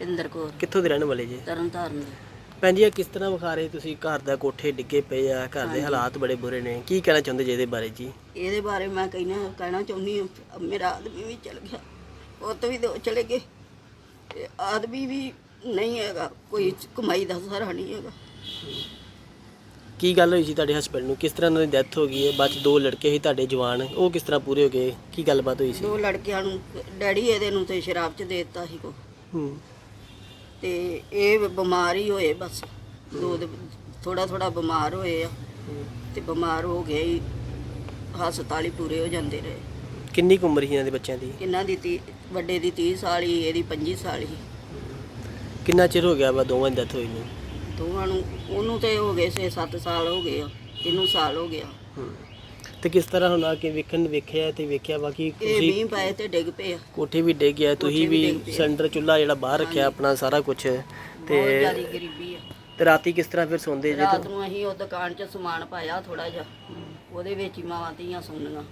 ਰਵਿੰਦਰ ਕੌਰ ਕਿੱਥੋਂ ਦੇ ਰਹਿਣ ਵਾਲੇ ਜੀ? ਤਰਨ ਤਾਰਨ ਦੇ। ਭੈਣ ਜੀ ਇਹ ਕਿਸ ਤਰ੍ਹਾਂ ਵਿਖਾ ਰਹੇ ਤੁਸੀਂ? ਘਰ ਦਾ ਕੋਠੇ ਡਿੱਗੇ ਪਏ ਆ ਘਰ ਦੇ ਹਾਲਾਤ ਬੜੇ ਬੁਰੇ ਨੇ। ਕੀ ਕਹਿਣਾ ਚਾਹੁੰਦੇ ਜੀ ਇਹਦੇ ਬਾਰੇ ਜੀ? ਇਹਦੇ ਬਾਰੇ ਮੈਂ ਕਹਿਣਾ ਕਹਿਣਾ ਚਾਹੁੰਦੀ ਹਾਂ ਮੇਰਾ ਆਦਮੀ ਵੀ ਚਲ ਗਿਆ ਪੁੱਤ ਵੀ ਦੋ ਚਲੇ ਗਏ ਤੇ ਆਦਮੀ ਵੀ ਨਹੀਂ ਹੈਗਾ ਕੋਈ ਕਮਾਈ ਦਾ ਸਾਰਾ ਨਹੀਂ ਹੈਗਾ। ਕੀ ਗੱਲ ਹੋਈ ਸੀ ਤੁਹਾਡੇ ਹਸਬੰਡ ਨੂੰ? ਕਿਸ ਤਰ੍ਹਾਂ ਉਹਨਾਂ ਦੀ ਡੈਥ ਹੋ ਗਈ ਹੈ? ਬਾਅਦ 'ਚ ਦੋ ਲੜਕੇ ਸੀ ਤੁਹਾਡੇ ਜਵਾਨ ਉਹ ਕਿਸ ਤਰ੍ਹਾਂ ਪੂਰੇ ਹੋ ਗਏ? ਕੀ ਗੱਲਬਾਤ ਹੋਈ ਸੀ? ਦੋ ਲੜਕਿਆਂ ਨੂੰ ਡੈਡੀ ਇਹਦੇ ਨੂੰ ਤੇ ਸ਼ਰਾਬ ਚ ਦੇ ਦਿੱਤਾ ਸੀ ਕੋ। ਹੂੰ। ਤੇ ਇਹ ਬਿਮਾਰ ਹੀ ਹੋਏ ਬਸ। ਦੋ ਥੋੜਾ ਥੋੜਾ ਬਿਮਾਰ ਹੋਏ ਆ ਤੇ ਬਿਮਾਰ ਹੋ ਗਏ ਹੀ। ਹਸਪਤਾਲ ਹੀ ਪੂਰੇ ਹੋ ਜਾਂਦੇ ਰਹੇ। ਕਿੰਨੀ ਕੁ ਉਮਰ ਸੀ ਇਹਨਾਂ ਦੇ ਬੱਚਿਆਂ ਦੀ? ਇਹਨਾਂ ਦੀ ਤੀ ਵੱਡੇ ਦੀ 30 ਸਾਲ ਹੀ ਇਹਦੀ 25 ਸਾਲ ਹੀ ਕਿੰਨਾ ਚਿਰ ਹੋ ਗਿਆ ਵਾ ਦੋਵਾਂ ਦੀ ਡੈਥ ਹੋਈ ਨੂੰ? ਦੋਵਾਂ ਨੂੰ ਉਹਨੂੰ ਤੇ ਹੋ ਗਏ 6-7 ਸਾਲ ਹੋ ਗਏ ਆ। ਇਹਨੂੰ ਸਾਲ ਹੋ ਗਿਆ। ਹੂੰ। ਤੇ ਕਿਸ ਤਰ੍ਹਾਂ ਹੁਣ ਆ ਕੇ ਵੇਖਣ ਵੇਖਿਆ ਤੇ ਵੇਖਿਆ ਵਾ ਕਿ ਇਹ ਤੁਸੀਂ ਮੀਂਹ ਪਏ ਤੇ ਡਿੱਗ ਪਏ ਆ। ਕੋਠੇ ਵੀ ਡਿੱਗ ਗਿਆ ਤੁਸੀਂ ਵੀ ਵੀ ਡਿੱਗ ਪਏ। ਸਿਲੰਡਰ ਚੁੱਲ੍ਹਾ ਜਿਹੜਾ ਬਾਹਰ ਰੱਖਿਆ ਆਪਣਾ ਸਾਰਾ ਕੁਝ ਬਹੁਤ ਤੇ ਜ਼ਿਆਦਾ ਗਰੀਬੀ ਆ। ਤੇ ਰਾਤੀ ਕਿਸ ਤਰ੍ਹਾਂ ਫਿਰ ਸੌਂਦੇ ਜੇ? ਰਾਤ ਨੂੰ ਅਸੀਂ ਉਹ ਦੁਕਾਨ 'ਚ ਸਮਾਨ ਪਾਇਆ ਥੋੜਾ ਜਿਹਾ। ਉਹਦੇ ਵਿੱਚ ਹੀ ਮਾਵਾਂ ਧੀਆਂ ਸੁਣਨੀਆਂ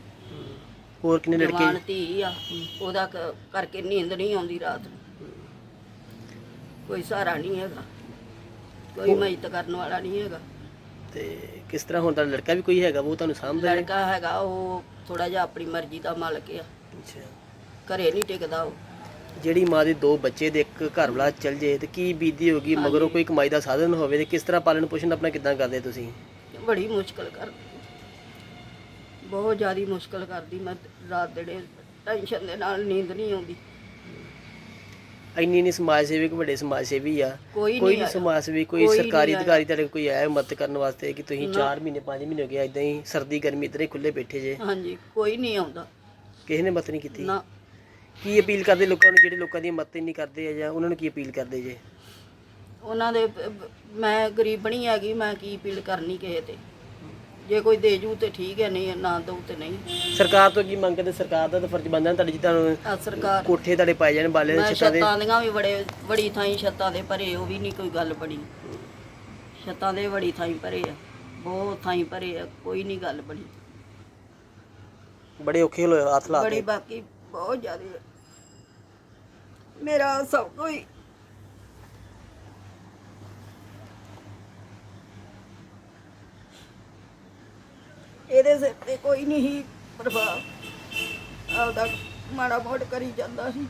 ਹੋਰ ਕਿੰਨੇ ਜਵਾਨ ਲੜਕੇ ਧੀ ਆ। ਉਹਦਾ ਕ- ਕਰਕੇ ਨੀਂਦ ਨਹੀਂ ਆਉਂਦੀ ਰਾਤ ਨੂੰ। ਕੋਈ ਸਹਾਰਾ ਨਹੀਂ ਹੈਗਾ। ਕੋਈ ਮਦਦ ਕਰਨ ਵਾਲਾ ਨਹੀਂ ਹੈਗਾ। ਤੇ ਕਿਸ ਤਰ੍ਹਾਂ ਹੁਣ ਤਾਂ ਲੜਕਾ ਵੀ ਕੋਈ ਹੈਗਾ ਉਹ ਤੁਹਾਨੂੰ ਸਾਂਭਦਾ ਹੈ ਲੜਕਾ ਹੈਗਾ ਉਹ ਥੋੜਾ ਜਿਹਾ ਆਪਣੀ ਮਰਜ਼ੀ ਦਾ ਮਾਲਕ ਆ। ਅੱਛਾ। ਘਰੇ ਨਹੀਂ ਟਿਕਦਾ ਉਹ। ਜਿਹੜੀ ਮਾਂ ਦੇ ਦੋ ਬੱਚੇ ਦੇ ਇੱਕ ਘਰ ਵਾਲਾ ਚੱਲ ਜੇ ਤੇ ਕੀ ਬੀਤੀ ਹੋਗੀ ਮਗਰੋਂ ਕੋਈ ਕਮਾਈ ਦਾ ਸਾਧਨ ਹੋਵੇ ਤੇ ਕਿਸ ਤਰ੍ਹਾਂ ਪਾਲਣ ਪੋਸ਼ਣ ਆਪਣਾ ਕਿੱਦਾਂ ਕਰਦੇ ਤੁਸੀਂ? ਬੜੀ ਮੁਸ਼ਕਲ ਕਰਦੀ ਬਹੁਤ ਜ਼ਿਆਦਾ ਮੁਸ਼ਕਲ ਕਰਦੀ ਮੈਂ ਰਾਤ ਦੇ ਟੈਨਸ਼ਨ ਦੇ ਨਾਲ ਨੀਂਦ ਨਹੀਂ ਆਉਂਦੀ। ਇੰਨੀ ਨਹੀਂ ਸਮਾਜ ਸੇਵਕ ਵੱਡੇ ਸਮਾਜ ਸੇਵੀ ਆ। ਕੋਈ ਕੋਈ ਨਹੀਂ। ਸਮਾਜ ਸੇਵੀ ਕੋਈ ਕੋਈ ਸਰਕਾਰੀ ਅਧਿਕਾਰੀ ਤੁਹਾਡੇ ਕੋਲ ਕੋਈ ਆਇਆ ਮਦਦ ਕਰਨ ਵਾਸਤੇ ਕਿ ਤੁਸੀਂ 4 ਮਹੀਨੇ 5 ਮਹੀਨੇ ਹੋ ਗਏ ਇਦਾਂ ਹੀ ਸਰਦੀ ਗਰਮੀ ਇਤਨੇ ਖੁੱਲੇ ਬੈਠੇ ਜੇ। ਹਾਂਜੀ ਕੋਈ ਨਹੀਂ ਆਉਂਦਾ। ਕਿਸੇ ਨੇ ਮਦਦ ਨਹੀਂ ਕੀਤੀ। ਨਾ। ਕੀ ਅਪੀਲ ਕਰਦੇ ਲੋਕਾਂ ਨੂੰ ਜਿਹੜੇ ਲੋਕਾਂ ਦੀ ਮਦਦ ਨਹੀਂ ਕਰਦੇ ਆ ਜਾਂ ਉਹਨਾਂ ਨੂੰ ਕੀ ਅਪੀਲ ਕਰਦੇ ਜੇ? ਉਹਨਾਂ ਦੇ ਮੈਂ ਗਰੀਬਣੀ ਹੈਗੀ ਮੈਂ ਕੀ ਅਪੀਲ ਕਰਨੀ ਕਿਸੇ ਤੇ? ਜੇ ਕੋਈ ਦੇ ਜੂ ਤੇ ਠੀਕ ਹੈ ਨਹੀਂ ਨਾ ਦਊ ਤੇ ਨਹੀਂ। ਸਰਕਾਰ ਤੋਂ ਕੀ ਮੰਗ ਕਰਦੇ? ਸਰਕਾਰ ਦਾ ਤਾਂ ਫਰਜ਼ ਬਣਦਾ ਤੁਹਾਡੀ ਜੀ ਤੁਹਾਨੂੰ ਆ ਸਰਕਾਰ ਕੋਠੇ ਤੁਹਾਡੇ ਪਾਏ ਜਾਣ ਬਾਲੇ ਦੇ ਮੈਂ ਛੱਤਾਂ ਦੇ। ਛੱਤਾਂ ਦੀਆਂ ਵੀ ਬੜੇ ਬੜੀ ਥਾਈਂ ਛੱਤਾਂ ਦੇ ਭਰੇ ਉਹ ਵੀ ਨਹੀਂ ਕੋਈ ਗੱਲ ਬਣੀ। ਛੱਤਾਂ ਦੇ ਬੜੀ ਥਾਈਂ ਭਰੇ ਆ ਬਹੁਤ ਥਾਈਂ ਭਰੇ ਆ ਕੋਈ ਨਹੀਂ ਗੱਲ ਬਣੀ। ਬੜੇ ਔਖੇ ਹੋਏ ਹੱਥ ਲਾ ਬੜੀ ਬਾਕੀ ਬਹੁਤ ਜ਼ਿਆਦਾ ਮੇਰਾ ਸਭ ਕੋਈ ਇਹਦੇ ਸਿਰ ਤੇ ਕੋਈ ਨਹੀਂ ਸੀ ਪ੍ਰਭਾਵ। ਆਪਦਾ ਮਾੜਾ ਮੋੜ ਕਰੀ ਜਾਂਦਾ ਸੀ।